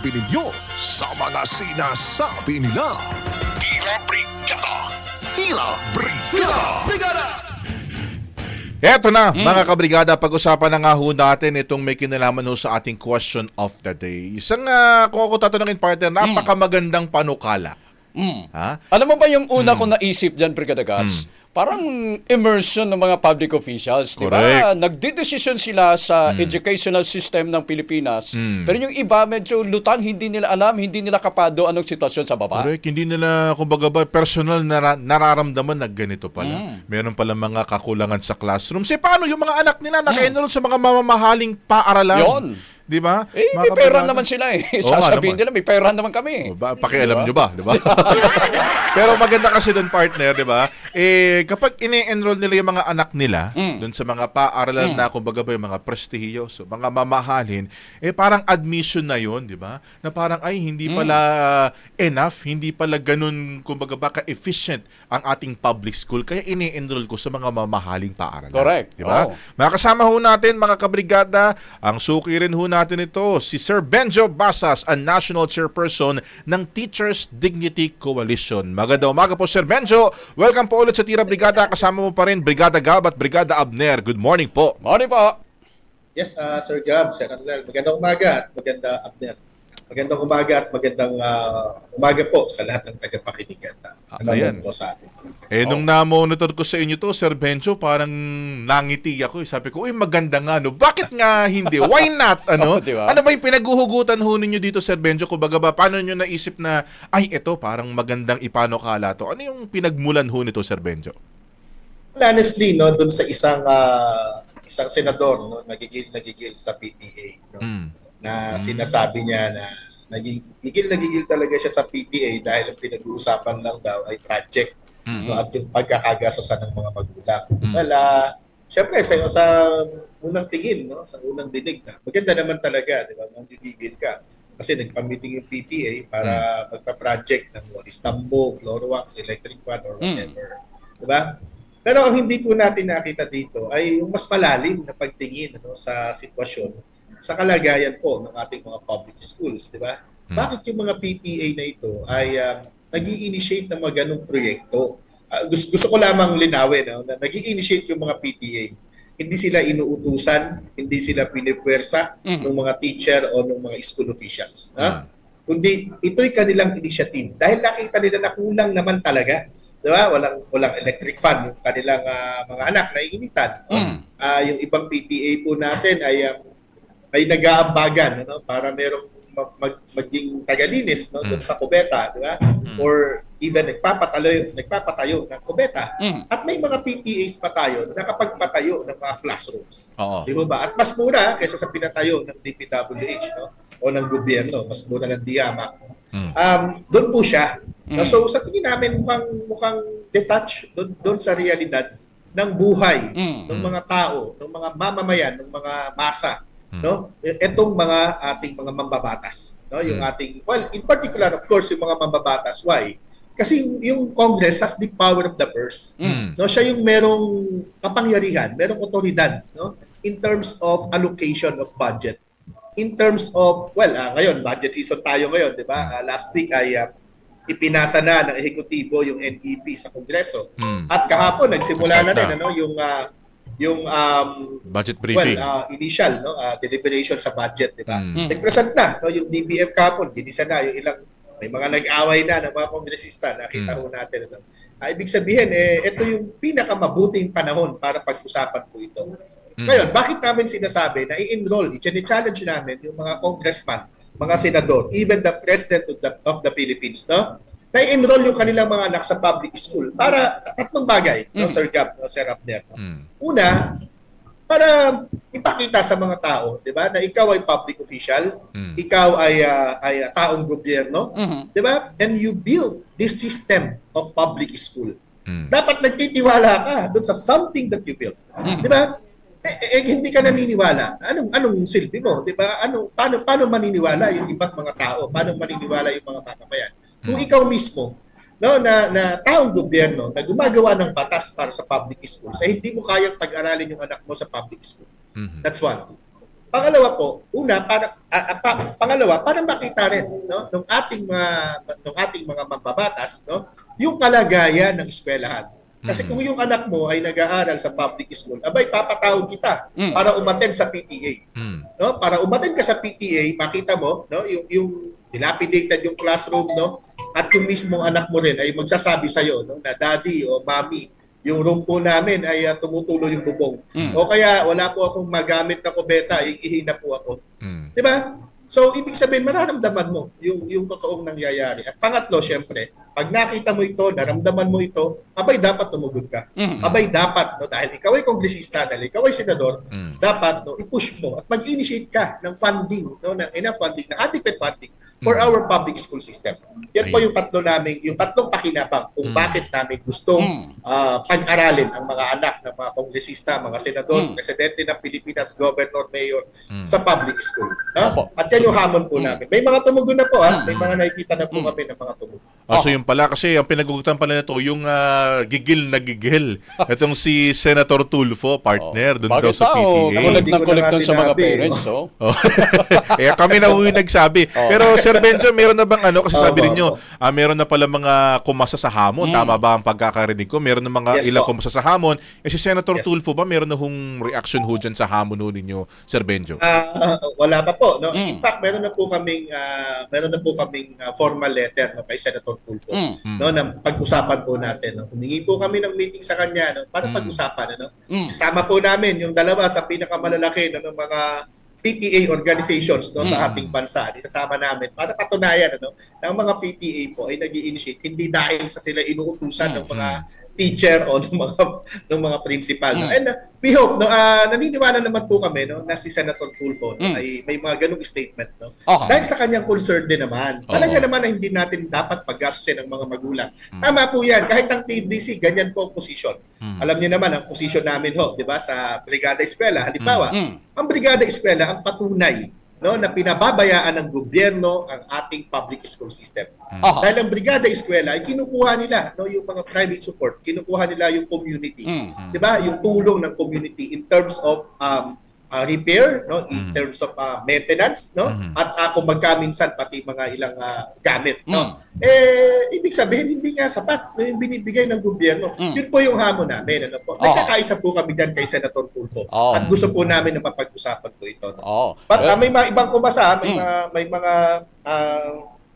Pininyo sa mga sinasabi nila. Tila Brigada! Tila Brigada! Brigada! Eto na, mga kabrigada, pag-usapan na nga ho natin itong may kinalaman ho sa ating question of the day. Isang, uh, kung ako tatanungin partner, napakamagandang panukala. Mm. Ha? Alam mo ba yung una kong naisip dyan, Brigada Gats? Parang immersion ng mga public officials, di ba? Nagdidesisyon sila sa educational system ng Pilipinas. Pero yung iba medyo lutang, hindi nila alam, hindi nila kapado anong sitwasyon sa baba. Correct, hindi nila, kumbaga ba, personal na nararamdaman na ganito pala. Meron pala mga kakulangan sa classroom. Si paano yung mga anak nila naka-enroll sa mga mamamahaling paaralan? Yon. Di ba? Eh, may pera naman sila eh. Oo nga Sasabihin naman. nila, may pera naman kami. O, ba, pakialam nyo ba, di ba? Pero maganda kasi doon partner, di ba? Eh, kapag ini-enroll nila yung mga anak nila doon sa mga paaralan na kumbaga ba yung mga prestigiyoso, mga mamahalin, eh parang admission na yon, di ba? Na parang ay hindi pala enough, hindi pala ganun kumbaga ba ka-efficient ang ating public school kaya ini-enroll ko sa mga mamahaling paaralan. Correct. Di ba? Oo. Mga kasama ho natin, mga kabrigada, ang suki rin ho natin ito, si Sir Benjo Basas, ang National Chairperson ng Teachers Dignity Coalition. Maganda umaga po, Sir Benjo. Welcome po ulit sa Tira Brigada. Kasama mo pa rin Brigada Gab at Brigada Abner. Good morning po. Morning po. Yes, uh, Sir Gab, Sir Arnel, magandang umaga at maganda Abner. Magandang umaga at magandang ah, umaga po sa lahat ng tagapakinig at uh, ayan. po sa atin. Eh, nung na-monitor ko sa inyo to, Sir Benjo, parang nangiti ako. eh. Sabi ko, uy, maganda nga, no? Bakit nga hindi? Why not? Ano? Oo, di ba? Ano ba yung pinaghuhugutan ho ninyo dito, Sir Benjo? Kumbaga ba, paano nyo naisip na, ay, ito, parang magandang ipanukala to. Ano yung pinagmulan ho nito, Sir Benjo? Well, honestly, no, dun sa isang ah, isang senador no, nagigil nagigil sa PTA no, Mm. Na sinasabi niya na nagigil nagigil talaga siya sa PTA dahil ang pinag-uusapan lang daw ay project no, at yung pagkakagastosan ng mga magulang. Mm. Well, syempre sa, sa unang tingin, no, sa unang dinig na, maganda naman talaga, di ba, nang gigigil ka. Kasi nagpa-meeting yung PTA para magpa-project ng walis tambo, floor wax, electric fan, or whatever. Di ba? Pero ang hindi po natin nakita dito ay yung mas malalim na pagtingin ano, sa sitwasyon sa kalagayan po ng ating mga public schools, di ba? Bakit yung mga PTA na ito ay um, nag initiate ng mga ganong proyekto? Ah, gusto, gusto ko lamang linawin no, na nag initiate yung mga PTA. Hindi sila inuutusan, hindi sila pinipwersa ng mga teacher o ng mga school officials. Ha? Kundi ito'y kanilang initiative. Dahil nakita nila na kulang naman talaga. Di ba? Walang, walang electric fan yung kanilang ah, mga anak na iinitan. Ah, yung ibang PTA po natin ay um, ay nag-aambagan ano, para merong mag, mag- maging tagalinis no, doon sa kubeta, di ba? Or even nagpapatayo, nagpapatayo ng kubeta. Mm. At may mga PTAs pa tayo na nakapagpatayo ng mga classrooms. Oo. Di ba? At mas mura kaysa sa pinatayo ng DPWH no? o ng gobyerno. Mas mura ng DIAMA. Mm. Um, doon po siya. No, So sa tingin namin mukhang, mukhang detach doon, doon sa realidad ng buhay Mm. ng mga tao, ng mga mamamayan, ng mga masa, no? Etong mga ating mga mambabatas, no? Yung ating well, in particular of course yung mga mambabatas. Why? Kasi yung Congress has the power of the purse. Mm. No, siya yung merong kapangyarihan, merong otoridad, no? In terms of allocation of budget. In terms of well, ah, ngayon budget season tayo ngayon, 'di ba? Ah, last week ay ah, ipinasa na ng ehekutibo yung NEP sa Kongreso. Mm. At kahapon nagsimula na na. ano yung ah, yung um, Budget well, briefing. ah, initial no ah, deliberation sa budget, 'di ba? Mm. Nag-present na no, yung DBM kahapon, ginisa na yung ilang may mga nag-away na ng mga kongresista, nakita Mm. ho natin. Ano. Ah, ibig sabihin, eh, ito yung pinakamabuting panahon para pag-usapan po ito. Mm. Ngayon, bakit namin sinasabi na i-enroll, i-challenge namin yung mga congressman, mga senador, even the president of the, of the Philippines, no? Na i-enroll yung kanilang mga anak sa public school para tatlong bagay, no, Mm. Sir Gab, no, Sir Abner. no? Mm. Una, para ipakita sa mga tao, 'di ba, na ikaw ay public official, Mm. ikaw ay ah, ay ah, taong gobyerno, Mhm. 'di ba? And you build this system of public school. Mm. Dapat nagtitiwala ka doon sa something that you build. 'Di ba? Eh, eh, eh, hindi ka naniniwala. Anong anong silbi mo, 'di ba? Ano paano paano maniniwala yung ibang mga tao? Paano maniniwala yung mga mamamayan? Kung ikaw mismo no na na taong gobyerno na gumagawa ng batas para sa public schools ay hindi mo kayang pag-aralin yung anak mo sa public school. Mhm. That's one. Pangalawa po, una para ah, pa- pangalawa para makita rin no ng ating mga ng ating mga mambabatas no yung kalagayan ng eskwelahan. Kasi kung yung anak mo ay nag-aaral sa public school, abay papatawag kita Mm. para umattend sa PTA. Mm. No? Para umattend ka sa PTA, makita mo no yung yung dilapidated yung classroom no at yung mismong anak mo rin ay magsasabi sa iyo no na daddy o mommy yung room po namin ay uh, tumutulo yung bubong. Mm. O kaya wala po akong magamit na kubeta, ihina po ako. Mm. Di ba? So, ibig sabihin, mararamdaman mo yung, yung totoong nangyayari. At pangatlo, syempre, pag nakita mo ito, naramdaman mo ito, abay, dapat tumugod ka. Mhm. Abay, dapat, no, dahil ikaw ay kongresista, dahil ikaw ay senador, Mm. dapat no, i-push mo at mag-initiate ka ng funding, no, ng enough funding, ng adequate funding for our public school system. Yan po Ayun. yung tatlo namin, yung tatlong pakinabang kung Mm. bakit namin gustong Mm. ah, pag-aralin ang mga anak ng mga kongresista, mga senador, Mm. presidente ng Pilipinas, governor, mayor Mm. sa public school. No? At yan yung hamon po Mm. namin. May mga tumugon na po, ha? may Mm. mga nakikita na po Mm. kami ng mga tumugon. Ah, so yun pala kasi ang pinagugutan pala nito yung ah, gigil na gigil. Itong si Senator Tulfo, partner, doon daw sa? PTA. Hindi ng dun sa mga parents, oh. oh. Oh. eh kami na yung nagsabi. Oh. Pero Sir Benjo, meron na bang ano kasi Oh, sabi oh, ninyo, oh. ah, meron na pala mga kumasa sa hamon. Mm. Tama ba ang pagkakarinig ko? Meron na mga Yes, ilang po. kumasa sa hamon. Eh si Senator Yes. Tulfo ba meron na hong reaction ho dyan sa hamon ho ninyo, Sir Benjo? Ah, wala pa po, no? Mm. In fact, meron na po kaming ah, meron na po kaming ah, formal letter no kay Senator Tulfo. Mm. No, na pag-usapan po natin, no. Humingi po kami ng meeting sa kanya, no, para Mm. pag-usapan, ano. Mm. Kasama po namin yung dalawa sa pinakamalalaki no, ng mga PTA organizations no sa Mm. ating bansa. Kasama namin para patunayan ano, na ang mga PTA po ay nag-initiate hindi dahil sa sila inuutusan ng mga teacher o ng mga ng mga principal. Mm. And uh, we hope no ah, naniniwala naman po kami no na si Senator Tulfo no, Mm. ay may mga ganung statement no. Aha. Dahil sa kanyang concern din naman. Talaga Oo. naman na hindi natin dapat paggastusin ng mga magulang. Tama po 'yan. Kahit ang TDC ganyan po ang posisyon. Mm. Alam niyo naman ang posisyon namin ho, 'di ba, sa Brigada Eskwela. Halimbawa, Mm. ang Brigada Eskwela ang patunay no na pinababayaan ng gobyerno ang ating public school system. Aha. Dahil ang Brigada Eskwela ay kinukuha nila no yung mga private support, kinukuha nila yung community. Mm. 'Di ba? Yung tulong ng community in terms of um uh, repair, no, in Mm. terms of uh, maintenance, no, Mhm. at uh, kung magkaminsan pati mga ilang uh, gamit, Mm. no. Eh ibig sabihin hindi nga sapat no, yung binibigay ng gobyerno. Mm. Yun po yung hamon namin, ano po. Oo. Nagkakaisa po kami diyan kay Senator Tulfo. Oo. At gusto po namin na mapag-usapan po ito. No? Oh. But uh, may mga ibang kumasa, may Mm. mga may mga uh,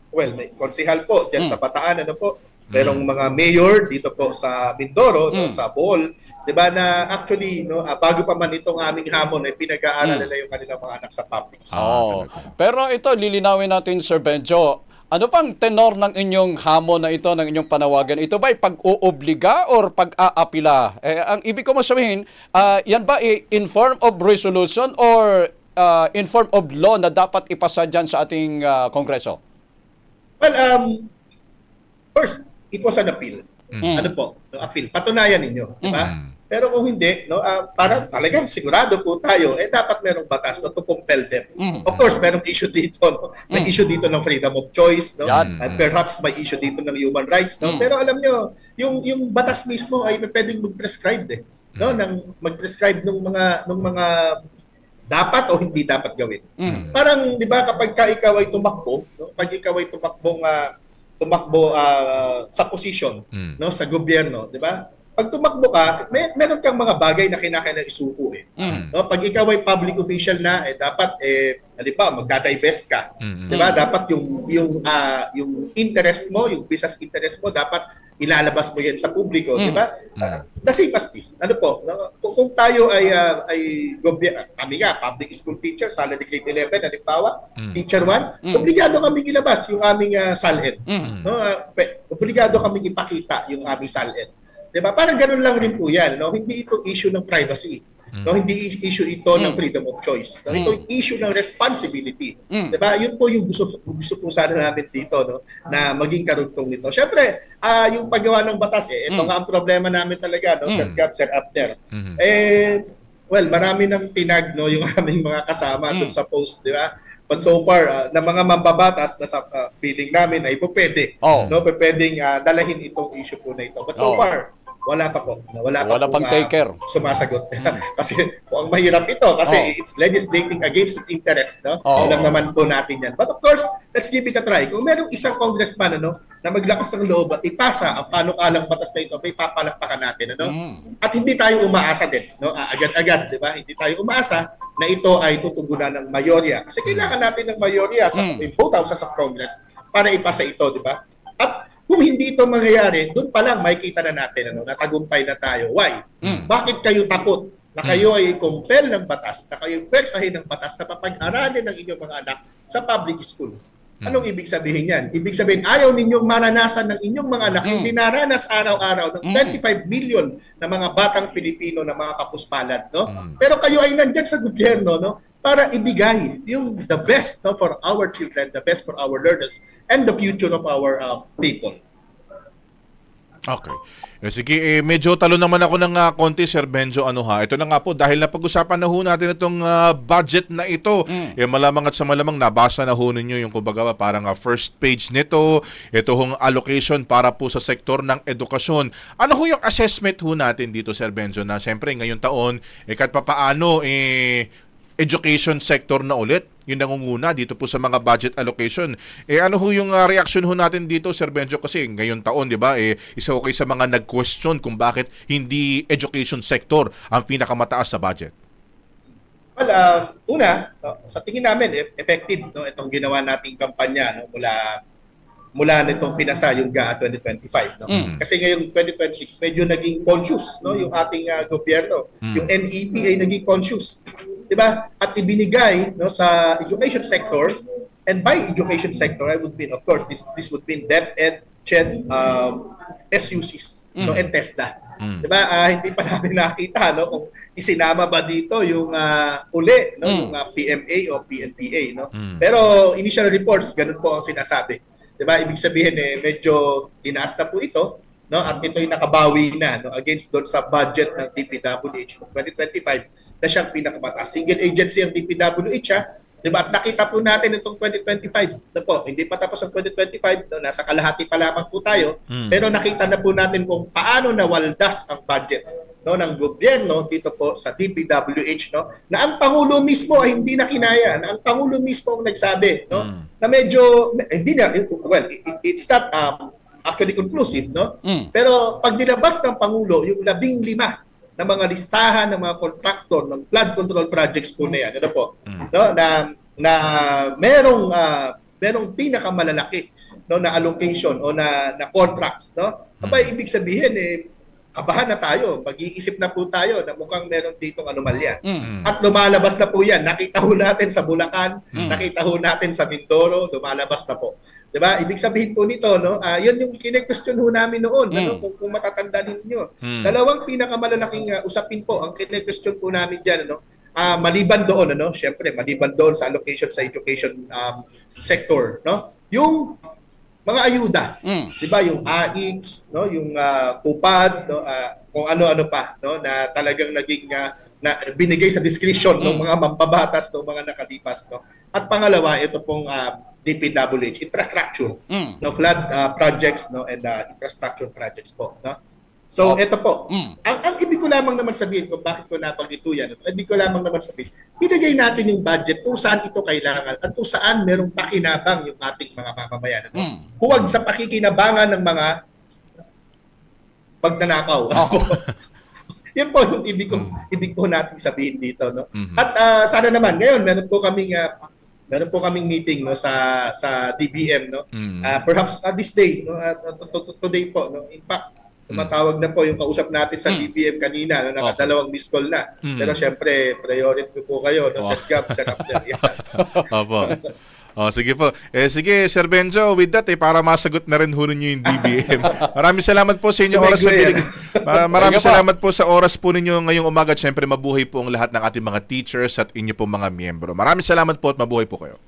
well, may konsehal po diyan Mm. sa Bataan ano po. Merong mga mayor dito po sa Mindoro, no, Mm. sa Bohol, 'di ba na actually no, ah, bago pa man itong aming hamon ay pinag-aaral Mm. nila yung kanilang mga anak sa public Oh. Pero ito, lilinawin natin, Sir Benjo. Ano pang tenor ng inyong hamon na ito, ng inyong panawagan? Ito ba ay pag-oobliga or pag-aapila? Eh, ang ibig ko masabihin, ah, yan ba ay in form of resolution or ah, in form of law na dapat ipasa dyan sa ating ah, Kongreso? Well, um first, it was an appeal. Mm. Ano po? No, appeal. Patunayan ninyo, di ba? Mm. Pero kung hindi, no, ah, para talagang sigurado po tayo, eh dapat merong batas na to compel them. Mm. Of course, merong issue dito, no? May Mm. issue dito ng freedom of choice, no? Yan. At perhaps may issue dito ng human rights, no? Mm. Pero alam nyo, yung yung batas mismo ay pwedeng mag-prescribe eh, no? Nang mag-prescribe ng mga ng mga dapat o hindi dapat gawin. Mm. Parang 'di ba kapag ka ikaw ay tumakbo, no? Pag ikaw ay tumakbo nga tumakbo ah, sa posisyon, Mm. no, sa gobyerno, 'di ba? Pag tumakbo ka, may meron kang mga bagay na kinakailangan isuko eh. Mm. No, pag ikaw ay public official na, eh dapat eh halimbawa magda-divest ka. Mm. 'Di ba? Dapat yung yung ah, yung interest mo, yung business interest mo dapat ilalabas mo yan sa publiko, Mm. 'di ba? Ah, the same as this. Ano po? no, Kung, kung tayo ay ah, ay gobyerno, kami nga public school teacher, salary grade 11, halimbawa, Mm. teacher 1, Mm. obligado kaming ilabas yung aming uh, SALN. Mm. No, ah, pe- obligado kaming ipakita yung aming SALN. 'Di ba? Parang ganun lang rin po 'yan, no? Hindi ito issue ng privacy. No, hindi issue ito ng Mm. freedom of choice. No, Mm. ito yung issue ng responsibility. Mm. 'Di ba? Yun po yung gusto gusto po sana namin dito, no, na maging karugtong nito. Syempre, ah yung paggawa ng batas eh, ito Mm. nga ang problema namin talaga, no, Mm. Sir Gab, Sir Abner. Mhm. Eh, well, marami nang tinag no yung aming mga kasama Mm. sa post, di ba? But so far, ah, na mga mambabatas na sa ah, feeling namin ay po pwede. Oh. No, pwedeng ah, dalahin itong issue po na ito. But so Oh. far, Wala pa po. Wala, pa Wala po, pang taker. sumasagot. kasi po, ang mahirap ito kasi Oh. it's legislating against interest. No? Oh. Alam naman po natin yan. But of course, let's give it a try. Kung merong isang congressman ano, na maglakas ng loob at ipasa ang panukalang batas na ito, may papalakpakan natin. Ano? Mm. At hindi tayo umaasa din. No? Ah, Agad-agad, di ba? Hindi tayo umaasa na ito ay tutugunan ng mayorya. Kasi kailangan natin ng mayorya sa Mm. both houses of Congress para ipasa ito, di ba? Kung hindi ito mangyayari, doon pa lang makikita na natin ano, natagumpay na tayo. Why? Mm. Bakit kayo takot na kayo ay compel ng batas, na kayo persahin ng batas na papag-aralin ng inyong mga anak sa public school? Anong ibig sabihin yan? Ibig sabihin, ayaw ninyong maranasan ng inyong mga anak yung Mm. dinaranas araw-araw ng Mm. 25 million na mga batang Pilipino na mga kapuspalad. No? Pero kayo ay nandyan sa gobyerno no? Para ibigay yung the best no, for our children, the best for our learners, and the future of our uh, people. Okay. Eh, Sige, eh, medyo talo naman ako ng ah, konti, Sir Benjo. Ano ha? Ito na nga po, dahil napag-usapan na ho natin itong ah, budget na ito. Mm. Eh, malamang at sa malamang nabasa na ho ninyo yung kumbaga parang ah, first page nito. Ito hong allocation para po sa sektor ng edukasyon. Ano ho yung assessment ho natin dito, Sir Benjo, na siyempre ngayong taon, eh, kahit papaano, eh, education sector na ulit. Yun nangunguna dito po sa mga budget allocation. Eh ano ho yung uh, reaction ho natin dito, Sir Benjo? Kasi ngayon taon, di ba, eh, isa ho kayo sa mga nag-question kung bakit hindi education sector ang pinakamataas sa budget. Well, uh, una, uh, sa tingin namin, e- effective no, itong ginawa nating kampanya no, mula mula nitong pinasa yung GA 2025 no. Mm. Kasi ngayong 2026 medyo naging conscious no yung ating uh, gobyerno. Yung NEP ay naging conscious. 'Di ba? At ibinigay no sa education sector and by education sector I would mean of course this this would mean DepEd, CHED, um, SUCs no and TESDA. Mm. 'Di ba? Ah, hindi pa namin nakita no kung isinama ba dito yung ah, uli no Mm. yung ah, PMA o PNPA no. Mm. Pero initial reports ganun po ang sinasabi. 'Di ba? Ibig sabihin eh medyo tinaas na po ito no at ito'y nakabawi na no against doon sa budget ng DPWH ng 2025 na siyang pinakamataas. Single agency ang DPWH ha. 'Di ba? At nakita po natin itong 2025. Na po, hindi pa tapos ang 2025, no, nasa kalahati pa lamang po tayo. Mm. Pero nakita na po natin kung paano nawaldas ang budget no ng gobyerno dito po sa DPWH no na ang pangulo mismo ay hindi na kinaya na ang pangulo mismo ang nagsabi no Mm. na medyo hindi na well it- it's not um, actually conclusive no Mm. pero pag nilabas ng pangulo yung labing lima na mga listahan ng mga contractor ng flood control projects po na yan. Ano po? Mm. no na na merong ah, merong pinakamalalaki no na allocation o na na contracts no? Abay ibig sabihin eh kabahan na tayo mag-iisip na po tayo na mukhang meron ditong anomalya Mm. at lumalabas na po yan. Nakita ho natin sa Bulacan, Mm. nakita ho natin sa Mindoro, lumalabas na po. 'Di ba? Ibig sabihin po nito, no? ah, 'yun yung kine-question ho namin noon, Mm. ano, kung, kung matatanda ninyo. Mm. Dalawang pinakamalalaking ah, usapin po ang kine-question po namin diyan, ano? Ah, maliban doon, ano? Syempre, maliban doon sa allocation sa education um, sector, no? Yung mga ayuda, Mm. 'di ba yung AIX, no, yung ah, kupad, no, ah, kung ano-ano pa, no, na talagang naging ah, na binigay sa discretion ng Mm. mga mambabatas ng mga nakalipas, no. At pangalawa, ito pong ah, DPWH, infrastructure, Mm. no, flood ah, projects, no, and ah, infrastructure projects po, no. So, Oh. ito po. Mm. Ang, ang ibig ko lamang naman sabihin kung bakit ko nabanggito yan, ang ibig ko lamang naman sabihin, ilagay natin yung budget kung saan ito kailangan at kung saan merong pakinabang yung ating mga mamamayan. Ano? Mm. Huwag sa pakikinabangan ng mga pagnanakaw. Oh. Yan po yung ibig ko, ibig po natin sabihin dito. No? Mhm. At ah, sana naman, ngayon, meron po kaming ah, meron po kaming meeting no sa sa DBM no. Mm. Ah, perhaps uh, this day no uh, to- to- to- today po no. In fact, tumatawag na po yung kausap natin sa Mm. DBM kanina no nakadalawang missed call na. Mm. Pero syempre, priority ko po kayo no Wow. set gap set up there. Yan. Opo. Oh, sige po. Eh, sige, Sir Benjo, with that, eh, para masagot na rin ho ninyo yung DBM. Maraming salamat po sa inyong oras sa bilig. Ma- maraming salamat po sa oras po ninyo ngayong umaga. At Siyempre, mabuhay po ang lahat ng ating mga teachers at inyo pong mga miyembro. Maraming salamat po at mabuhay po kayo.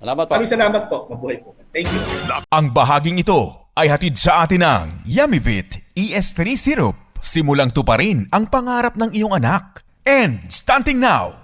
Salamat po. Maraming salamat po. Mabuhay po. Thank you. Ang bahaging ito ay hatid sa atin ng Yummy ES3 Syrup. Simulang tuparin ang pangarap ng iyong anak. And starting now,